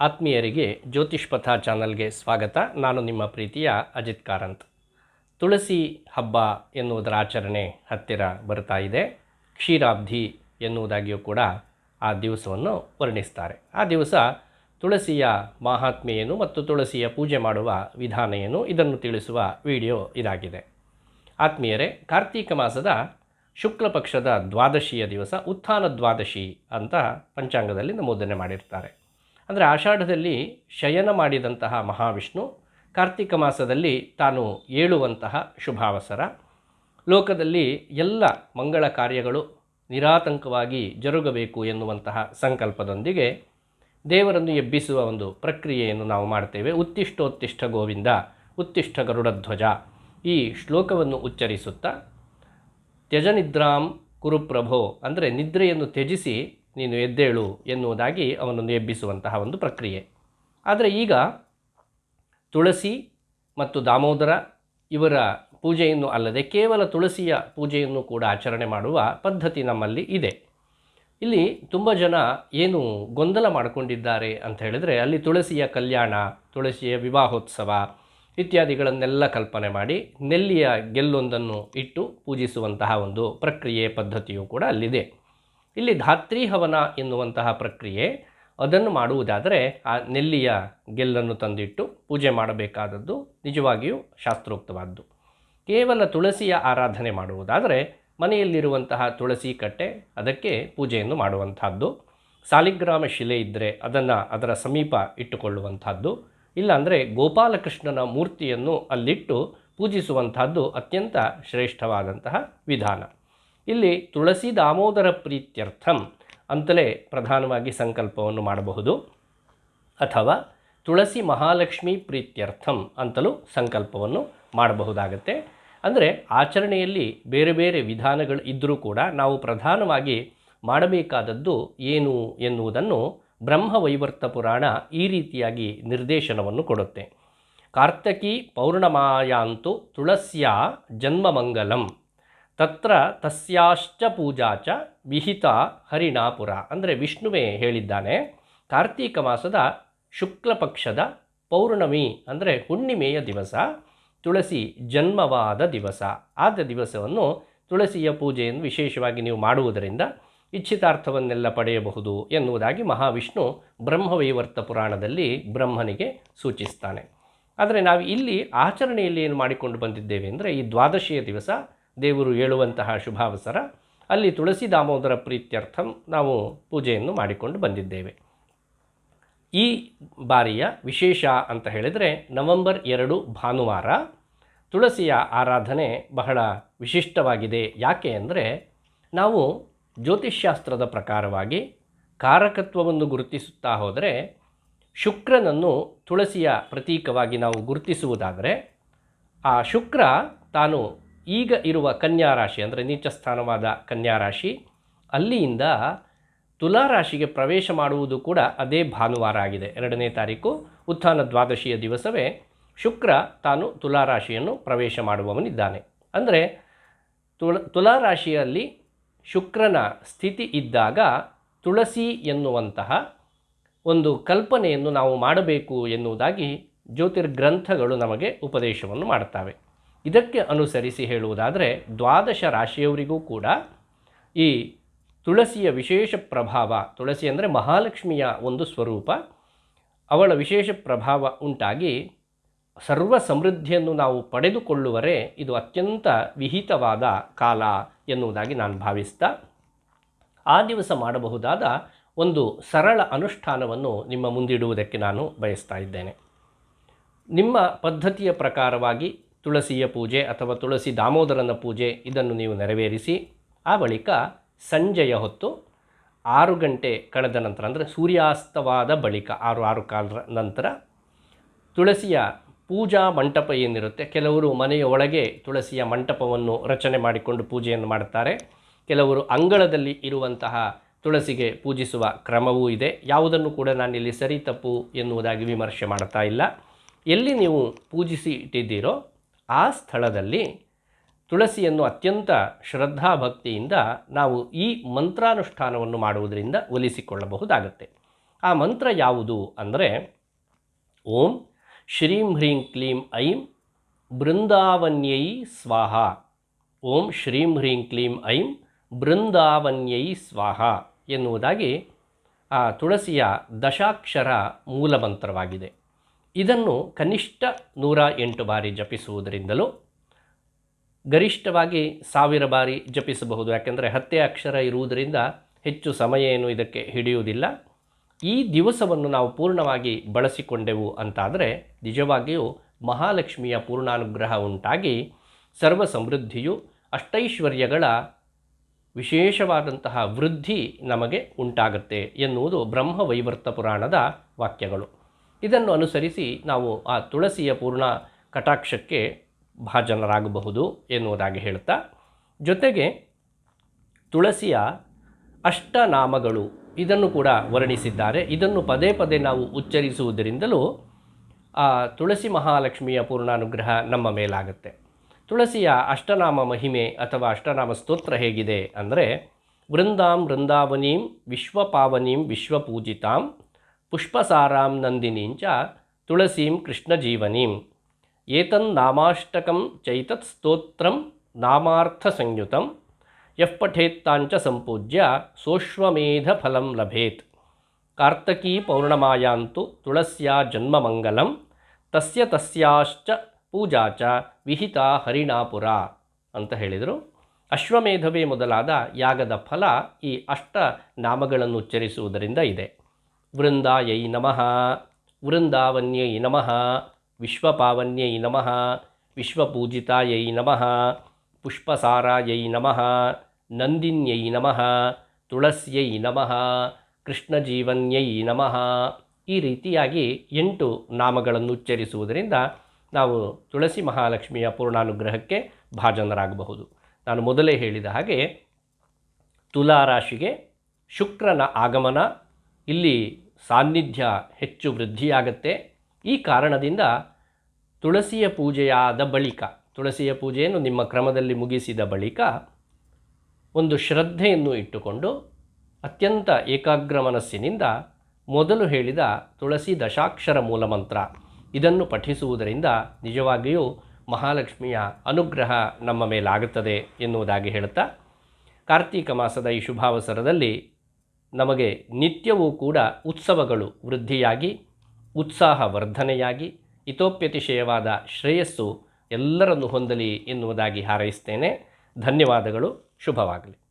ಆತ್ಮೀಯರಿಗೆ ಜ್ಯೋತಿಷ್ ಪಥ ಚಾನಲ್ಗೆ ಸ್ವಾಗತ. ನಾನು ನಿಮ್ಮ ಪ್ರೀತಿಯ ಅಜಿತ್ ಕಾರಂತ್. ತುಳಸಿ ಹಬ್ಬ ಎನ್ನುವುದರ ಆಚರಣೆ ಹತ್ತಿರ ಬರ್ತಾ ಇದೆ. ಕ್ಷೀರಾಬ್ಧಿ ಎನ್ನುವುದಾಗಿಯೂ ಕೂಡ ಆ ದಿವಸವನ್ನು ವರ್ಣಿಸ್ತಾರೆ. ಆ ದಿವಸ ತುಳಸಿಯ ಮಹಾತ್ಮೆ ಏನು ಮತ್ತು ತುಳಸಿಯ ಪೂಜೆ ಮಾಡುವ ವಿಧಾನ ಏನು ಇದನ್ನು ತಿಳಿಸುವ ವಿಡಿಯೋ ಇದಾಗಿದೆ. ಆತ್ಮೀಯರೇ, ಕಾರ್ತೀಕ ಮಾಸದ ಶುಕ್ಲ ಪಕ್ಷದ ದ್ವಾದಶಿಯ ದಿವಸ ಉತ್ಥಾನ ದ್ವಾದಶಿ ಅಂತ ಪಂಚಾಂಗದಲ್ಲಿ ನಮೂದನೆ ಮಾಡಿರ್ತಾರೆ. ಅಂದರೆ ಆಷಾಢದಲ್ಲಿ ಶಯನ ಮಾಡಿದಂತಹ ಮಹಾವಿಷ್ಣು, ಕಾರ್ತಿಕ ಮಾಸದಲ್ಲಿ ತಾನು ಏಳುವಂತಹ ಶುಭಾವಸರ. ಲೋಕದಲ್ಲಿ ಎಲ್ಲ ಮಂಗಳ ಕಾರ್ಯಗಳು ನಿರಾತಂಕವಾಗಿ ಜರುಗಬೇಕು ಎನ್ನುವಂತಹ ಸಂಕಲ್ಪದೊಂದಿಗೆ ದೇವರನ್ನು ಎಬ್ಬಿಸುವ ಒಂದು ಪ್ರಕ್ರಿಯೆಯನ್ನು ನಾವು ಮಾಡ್ತೇವೆ. ಉತ್ತಿಷ್ಟೋತ್ತಿಷ್ಠ ಗೋವಿಂದ, ಉತ್ತಿಷ್ಠ ಗರುಡಧ್ವಜ ಈ ಶ್ಲೋಕವನ್ನು ಉಚ್ಚರಿಸುತ್ತಾ ತ್ಯಜನಿದ್ರಾಂ ಕುರುಪ್ರಭೋ ಅಂದರೆ ನಿದ್ರೆಯನ್ನು ತ್ಯಜಿಸಿ ನೀನು ಎದ್ದೇಳು ಎನ್ನುವುದಾಗಿ ಅವನನ್ನು ಎಬ್ಬಿಸುವಂತಹ ಒಂದು ಪ್ರಕ್ರಿಯೆ. ಆದರೆ ಈಗ ತುಳಸಿ ಮತ್ತು ದಾಮೋದರ ಇವರ ಪೂಜೆಯನ್ನು ಅಲ್ಲದೆ ಕೇವಲ ತುಳಸಿಯ ಪೂಜೆಯನ್ನು ಕೂಡ ಆಚರಣೆ ಮಾಡುವ ಪದ್ಧತಿ ನಮ್ಮಲ್ಲಿ ಇದೆ. ಇಲ್ಲಿ ತುಂಬ ಜನ ಏನು ಗೊಂದಲ ಮಾಡಿಕೊಂಡಿದ್ದಾರೆ ಅಂತ ಹೇಳಿದರೆ ಅಲ್ಲಿ ತುಳಸಿಯ ಕಲ್ಯಾಣ, ತುಳಸಿಯ ವಿವಾಹೋತ್ಸವ ಇತ್ಯಾದಿಗಳನ್ನೆಲ್ಲ ಕಲ್ಪನೆ ಮಾಡಿ ನೆಲ್ಲಿಯ ಗೆಲ್ಲೊಂದನ್ನು ಇಟ್ಟು ಪೂಜಿಸುವಂತಹ ಒಂದು ಪ್ರಕ್ರಿಯೆ ಪದ್ಧತಿಯು ಕೂಡ ಅಲ್ಲಿದೆ. ಇಲ್ಲಿ ಧಾತ್ರಿ ಹವನ ಎನ್ನುವಂತಹ ಪ್ರಕ್ರಿಯೆ ಅದನ್ನು ಮಾಡುವುದಾದರೆ ಆ ನೆಲ್ಲಿಯ ಗೆಲ್ಲನ್ನು ತಂದಿಟ್ಟು ಪೂಜೆ ಮಾಡಬೇಕಾದದ್ದು ನಿಜವಾಗಿಯೂ ಶಾಸ್ತ್ರೋಕ್ತವಾದ್ದು. ಕೇವಲ ತುಳಸಿಯ ಆರಾಧನೆ ಮಾಡುವುದಾದರೆ ಮನೆಯಲ್ಲಿರುವಂತಹ ತುಳಸಿ ಕಟ್ಟೆ ಅದಕ್ಕೆ ಪೂಜೆಯನ್ನು ಮಾಡುವಂತಹದ್ದು ಸಾಲಿಗ್ರಾಮ ಶಿಲೆ ಇದ್ದರೆ ಅದನ್ನು ಅದರ ಸಮೀಪ ಇಟ್ಟುಕೊಳ್ಳುವಂಥದ್ದು. ಇಲ್ಲಾಂದರೆ ಗೋಪಾಲಕೃಷ್ಣನ ಮೂರ್ತಿಯನ್ನು ಅಲ್ಲಿಟ್ಟು ಪೂಜಿಸುವಂಥದ್ದು ಅತ್ಯಂತ ಶ್ರೇಷ್ಠವಾದಂತಹ ವಿಧಾನ. ಇಲ್ಲಿ ತುಳಸಿ ದಾಮೋದರ ಪ್ರೀತ್ಯರ್ಥಂ ಅಂತಲೇ ಪ್ರಧಾನವಾಗಿ ಸಂಕಲ್ಪವನ್ನು ಮಾಡಬಹುದು. ಅಥವಾ ತುಳಸಿ ಮಹಾಲಕ್ಷ್ಮಿ ಪ್ರೀತ್ಯರ್ಥಂ ಅಂತಲೂ ಸಂಕಲ್ಪವನ್ನು ಮಾಡಬಹುದಾಗತ್ತೆ. ಅಂದರೆ ಆಚರಣೆಯಲ್ಲಿ ಬೇರೆ ಬೇರೆ ವಿಧಾನಗಳು ಇದ್ದರೂ ಕೂಡ ನಾವು ಪ್ರಧಾನವಾಗಿ ಮಾಡಬೇಕಾದದ್ದು ಏನು ಎನ್ನುವುದನ್ನು ಬ್ರಹ್ಮವೈವರ್ತ ಪುರಾಣ ಈ ರೀತಿಯಾಗಿ ನಿರ್ದೇಶನವನ್ನು ಕೊಡುತ್ತೆ. ಕಾರ್ತಕಿ ಪೌರ್ಣಮಾಯಾಂತು ತುಳಸ್ಯ ಜನ್ಮಮಂಗಲಂ ತತ್ರ ತಸ್ಯಾಶ್ಚ ಪೂಜಾ ಚ ವಿಹಿತ ಹರಿಣಾಪುರ. ಅಂದರೆ ವಿಷ್ಣುವೇ ಹೇಳಿದ್ದಾನೆ. ಕಾರ್ತೀಕ ಮಾಸದ ಶುಕ್ಲಪಕ್ಷದ ಪೌರ್ಣಮಿ, ಅಂದರೆ ಹುಣ್ಣಿಮೆಯ ದಿವಸ, ತುಳಸಿ ಜನ್ಮವಾದ ದಿವಸ. ಆದ ದಿವಸವನ್ನು ತುಳಸಿಯ ಪೂಜೆಯನ್ನು ವಿಶೇಷವಾಗಿ ನೀವು ಮಾಡುವುದರಿಂದ ಇಚ್ಛಿತಾರ್ಥವನ್ನೆಲ್ಲ ಪಡೆಯಬಹುದು ಎನ್ನುವುದಾಗಿ ಮಹಾವಿಷ್ಣು ಬ್ರಹ್ಮವೈವರ್ತ ಪುರಾಣದಲ್ಲಿ ಬ್ರಹ್ಮನಿಗೆ ಸೂಚಿಸ್ತಾನೆ. ಆದರೆ ನಾವು ಇಲ್ಲಿ ಆಚರಣೆಯಲ್ಲಿ ಏನು ಮಾಡಿಕೊಂಡು ಬಂದಿದ್ದೇವೆ ಅಂದರೆ ಈ ದ್ವಾದಶಿಯ ದಿವಸ ದೇವರು ಹೇಳುವಂತಹ ಶುಭಾವಸರ. ಅಲ್ಲಿ ತುಳಸಿ ದಾಮೋದರ ಪ್ರೀತ್ಯರ್ಥಂ ನಾವು ಪೂಜೆಯನ್ನು ಮಾಡಿಕೊಂಡು ಬಂದಿದ್ದೇವೆ. ಈ ಬಾರಿಯ ವಿಶೇಷ ಅಂತ ಹೇಳಿದರೆ ನವೆಂಬರ್ ಎರಡು ಭಾನುವಾರ ತುಳಸಿಯ ಆರಾಧನೆ ಬಹಳ ವಿಶಿಷ್ಟವಾಗಿದೆ. ಯಾಕೆ ಅಂದರೆ ನಾವು ಜ್ಯೋತಿಷ್ಶಾಸ್ತ್ರದ ಪ್ರಕಾರವಾಗಿ ಕಾರಕತ್ವವನ್ನು ಗುರುತಿಸುತ್ತಾ ಹೋದರೆ ಶುಕ್ರನನ್ನು ತುಳಸಿಯ ಪ್ರತೀಕವಾಗಿ ನಾವು ಗುರುತಿಸುವುದಾದರೆ ಆ ಶುಕ್ರ ತಾನು ಈಗ ಇರುವ ಕನ್ಯಾ ರಾಶಿ ಅಂದರೆ ನೀಚ ಸ್ಥಾನವಾದ ಕನ್ಯಾ ರಾಶಿ, ಅಲ್ಲಿಯಿಂದ ತುಲಾ ರಾಶಿಗೆ ಪ್ರವೇಶ ಮಾಡುವುದು ಕೂಡ ಅದೇ ಭಾನುವಾರ ಆಗಿದೆ. ಎರಡನೇ ತಾರೀಕು, ಉತ್ಥಾನ ದ್ವಾದಶಿಯ ದಿವಸವೇ ಶುಕ್ರ ತಾನು ತುಲಾ ರಾಶಿಯನ್ನು ಪ್ರವೇಶ ಮಾಡುವವನಿದ್ದಾನೆ. ಅಂದರೆ ತುಳ ರಾಶಿಯಲ್ಲಿ ಶುಕ್ರನ ಸ್ಥಿತಿ ಇದ್ದಾಗ ತುಳಸಿ ಎನ್ನುವಂತಹ ಒಂದು ಕಲ್ಪನೆಯನ್ನು ನಾವು ಮಾಡಬೇಕು ಎನ್ನುವುದಾಗಿ ಜ್ಯೋತಿರ್ಗ್ರಂಥಗಳು ನಮಗೆ ಉಪದೇಶವನ್ನು ಮಾಡ್ತವೆ. ಇದಕ್ಕೆ ಅನುಸರಿಸಿ ಹೇಳುವುದಾದರೆ ದ್ವಾದಶ ರಾಶಿಯವರಿಗೂ ಕೂಡ ಈ ತುಳಸಿಯ ವಿಶೇಷ ಪ್ರಭಾವ, ತುಳಸಿ ಅಂದರೆ ಮಹಾಲಕ್ಷ್ಮಿಯ ಒಂದು ಸ್ವರೂಪ, ಅವಳ ವಿಶೇಷ ಪ್ರಭಾವ ಉಂಟಾಗಿ ಸರ್ವ ಸಮೃದ್ಧಿಯನ್ನು ನಾವು ಪಡೆದುಕೊಳ್ಳುವರೆ ಇದು ಅತ್ಯಂತ ವಿಹಿತವಾದ ಕಾಲ ಎನ್ನುವುದಾಗಿ ನಾನು ಭಾವಿಸ್ತಾ, ಆ ದಿವಸ ಮಾಡಬಹುದಾದ ಒಂದು ಸರಳ ಅನುಷ್ಠಾನವನ್ನು ನಿಮ್ಮ ಮುಂದಿಡುವುದಕ್ಕೆ ನಾನು ಬಯಸ್ತಾ ಇದ್ದೇನೆ. ನಿಮ್ಮ ಪದ್ಧತಿಯ ಪ್ರಕಾರವಾಗಿ ತುಳಸಿಯ ಪೂಜೆ ಅಥವಾ ತುಳಸಿ ದಾಮೋದರನ ಪೂಜೆ ಇದನ್ನು ನೀವು ನೆರವೇರಿಸಿ, ಆ ಬಳಿಕ ಸಂಜೆಯ ಹೊತ್ತು ಆರು ಗಂಟೆ ಕಳೆದ ನಂತರ, ಅಂದರೆ ಸೂರ್ಯಾಸ್ತವಾದ ಬಳಿಕ ಆರು ಆರು ಕಾಲರ ನಂತರ ತುಳಸಿಯ ಪೂಜಾ ಮಂಟಪ ಏನಿರುತ್ತೆ, ಕೆಲವರು ಮನೆಯ ಒಳಗೆ ತುಳಸಿಯ ಮಂಟಪವನ್ನು ರಚನೆ ಮಾಡಿಕೊಂಡು ಪೂಜೆಯನ್ನು ಮಾಡುತ್ತಾರೆ. ಕೆಲವರು ಅಂಗಳದಲ್ಲಿ ಇರುವಂತಹ ತುಳಸಿಗೆ ಪೂಜಿಸುವ ಕ್ರಮವೂ ಇದೆ. ಯಾವುದನ್ನು ಕೂಡ ನಾನಿಲ್ಲಿ ಸರಿ ತಪ್ಪು ಎನ್ನುವುದಾಗಿ ವಿಮರ್ಶೆ ಮಾಡ್ತಾ ಇಲ್ಲ. ಎಲ್ಲಿ ನೀವು ಪೂಜಿಸಿ ಇಟ್ಟಿದ್ದೀರೋ ಆ ಸ್ಥಳದಲ್ಲಿ ತುಳಸಿಯನ್ನು ಅತ್ಯಂತ ಶ್ರದ್ಧಾಭಕ್ತಿಯಿಂದ ನಾವು ಈ ಮಂತ್ರಾನುಷ್ಠಾನವನ್ನು ಮಾಡುವುದರಿಂದ ಒಲಿಸಿಕೊಳ್ಳಬಹುದಾಗುತ್ತೆ. ಆ ಮಂತ್ರ ಯಾವುದು ಅಂದರೆ, ಓಂ ಶ್ರೀಂ ಹ್ರೀಂ ಕ್ಲೀಂ ಐಂ ಬೃಂದಾವನ್ಯೈ ಸ್ವಾಹ. ಓಂ ಶ್ರೀಂ ಹ್ರೀಂ ಕ್ಲೀಂ ಐಂ ಬೃಂದಾವನ್ಯೈ ಸ್ವಾಹ ಎನ್ನುವುದಾಗಿ ಆ ತುಳಸಿಯ ದಶಾಕ್ಷರ ಮೂಲ ಮಂತ್ರವಾಗಿದೆ ಇದನ್ನು ಕನಿಷ್ಠ ನೂರ ಎಂಟು ಬಾರಿ ಜಪಿಸುವುದರಿಂದಲೂ ಗರಿಷ್ಠವಾಗಿ ಸಾವಿರ ಬಾರಿ ಜಪಿಸಬಹುದು. ಯಾಕೆಂದರೆ ಹತ್ತೆ ಅಕ್ಷರ ಇರುವುದರಿಂದ ಹೆಚ್ಚು ಸಮಯ ಏನು ಇದಕ್ಕೆ ಹಿಡಿಯುವುದಿಲ್ಲ. ಈ ದಿವಸವನ್ನು ನಾವು ಪೂರ್ಣವಾಗಿ ಬಳಸಿಕೊಂಡೆವು ಅಂತಾದರೆ ನಿಜವಾಗಿಯೂ ಮಹಾಲಕ್ಷ್ಮಿಯ ಪೂರ್ಣಾನುಗ್ರಹ ಉಂಟಾಗಿ ಸರ್ವ ಸಮೃದ್ಧಿಯು ಅಷ್ಟೈಶ್ವರ್ಯಗಳ ವಿಶೇಷವಾದಂತಹ ವೃದ್ಧಿ ನಮಗೆ ಉಂಟಾಗುತ್ತೆ ಎನ್ನುವುದು ಬ್ರಹ್ಮವೈವರ್ತ ಪುರಾಣದ ವಾಕ್ಯಗಳು. ಇದನ್ನು ಅನುಸರಿಸಿ ನಾವು ಆ ತುಳಸಿಯ ಪೂರ್ಣ ಕಟಾಕ್ಷಕ್ಕೆ ಭಾಜನರಾಗಬಹುದು ಎನ್ನುವುದಾಗಿ ಹೇಳ್ತಾ ಜೊತೆಗೆ ತುಳಸಿಯ ಅಷ್ಟನಾಮಗಳು ಇದನ್ನು ಕೂಡ ವರ್ಣಿಸಿದ್ದಾರೆ. ಇದನ್ನು ಪದೇ ಪದೇ ನಾವು ಉಚ್ಚರಿಸುವುದರಿಂದಲೂ ಆ ತುಳಸಿ ಮಹಾಲಕ್ಷ್ಮಿಯ ಪೂರ್ಣಾನುಗ್ರಹ ನಮ್ಮ ಮೇಲಾಗುತ್ತೆ. ತುಳಸಿಯ ಅಷ್ಟನಾಮ ಮಹಿಮೆ ಅಥವಾ ಅಷ್ಟನಾಮ ಸ್ತೋತ್ರ ಹೇಗಿದೆ ಅಂದರೆ ವೃಂದಾಂ ವೃಂದಾವನೀಂ ವಿಶ್ವಪಾವನೀಂ ವಿಶ್ವಪೂಜಿತಾಂ ಪುಷ್ಪಸಾರಾಂ ನಂದಿನೀಂಚ ತುಳಸೀಂ ಕೃಷ್ಣಜೀವನೀಂ. ಏತನ್ನಾಮಾಷ್ಟಕಂ ಚೈತತ್ ಸ್ತೋತ್ರಂ ನಾಮಾರ್ಥ ಸಂಯುತಂ. ಯಃ ಪಠೇತ್ತಾಂಚ ಸಂಪೂಜ್ಯ ಸೋಶ್ವಮೇಧ ಫಲಂ ಲಭೇತ್. ಕಾರ್ತಕೀ ಪೌರ್ಣಮಾಯಾಂತು ತುಳಸ್ಯಾ ಜನ್ಮಮಂಗಲಂ. ತಸ್ಯ ತಸ್ಯಾಶ್ಚ ಪೂಜಾ ಚ ವಿಹಿತ ಹರಿಣಾಪುರ ಅಂತ ಹೇಳಿದರು. ಅಶ್ವಮೇಧವೇ ಮೊದಲಾದ ಯಾಗದ ಫಲ ಈ ಅಷ್ಟ ನಾಮಗಳನ್ನು ಉಚ್ಚರಿಸುವುದರಿಂದ ಇದೆ. ವೃಂದಾಯೈ ನಮಃ. ವೃಂದಾವನ್ಯೈ ನಮಃ. ವಿಶ್ವಪಾವನ್ಯೈ ನಮಃ. ವಿಶ್ವಪೂಜಿತಾಯೈ ನಮಃ. ಪುಷ್ಪಸಾರಾಯೈ ನಮಃ. ನಂದಿನ್ಯೈ ನಮಃ. ತುಳಸ್ಯೈ ನಮಃ. ಕೃಷ್ಣಜೀವನ್ಯೈ ನಮಃ. ಈ ರೀತಿಯಾಗಿ ಎಂಟು ನಾಮಗಳನ್ನು ಉಚ್ಚರಿಸುವುದರಿಂದ ನಾವು ತುಳಸಿ ಮಹಾಲಕ್ಷ್ಮಿಯ ಪೂರ್ಣಾನುಗ್ರಹಕ್ಕೆ ಭಾಜನರಾಗಬಹುದು. ನಾನು ಮೊದಲೇ ಹೇಳಿದ ಹಾಗೆ ತುಲಾರಾಶಿಗೆ ಶುಕ್ರನ ಆಗಮನ ಇಲ್ಲಿ ಸಾನ್ನಿಧ್ಯ ಹೆಚ್ಚು ವೃದ್ಧಿಯಾಗತ್ತೆ. ಈ ಕಾರಣದಿಂದ ತುಳಸಿಯ ಪೂಜೆಯಾದ ಬಳಿಕ, ತುಳಸಿಯ ಪೂಜೆಯನ್ನು ನಿಮ್ಮ ಕ್ರಮದಲ್ಲಿ ಮುಗಿಸಿದ ಬಳಿಕ ಒಂದು ಶ್ರದ್ಧೆಯನ್ನು ಇಟ್ಟುಕೊಂಡು ಅತ್ಯಂತ ಏಕಾಗ್ರ ಮನಸ್ಸಿನಿಂದ ಮೊದಲು ಹೇಳಿದ ತುಳಸಿ ದಶಾಕ್ಷರ ಮೂಲಮಂತ್ರ ಇದನ್ನು ಪಠಿಸುವುದರಿಂದ ನಿಜವಾಗಿಯೂ ಮಹಾಲಕ್ಷ್ಮಿಯ ಅನುಗ್ರಹ ನಮ್ಮ ಮೇಲಾಗುತ್ತದೆ ಎನ್ನುವುದಾಗಿ ಹೇಳುತ್ತಾ, ಕಾರ್ತೀಕ ಮಾಸದ ಈ ಶುಭಾವಸರದಲ್ಲಿ ನಮಗೆ ನಿತ್ಯವೂ ಕೂಡ ಉತ್ಸವಗಳು ವೃದ್ಧಿಯಾಗಿ ಉತ್ಸಾಹ ವರ್ಧನೆಯಾಗಿ ಹಿತೋಪ್ಯತಿಶಯವಾದ ಶ್ರೇಯಸ್ಸು ಎಲ್ಲರನ್ನು ಹೊಂದಲಿ ಎನ್ನುವುದಾಗಿ ಹಾರೈಸ್ತೇನೆ. ಧನ್ಯವಾದಗಳು, ಶುಭವಾಗಲಿ.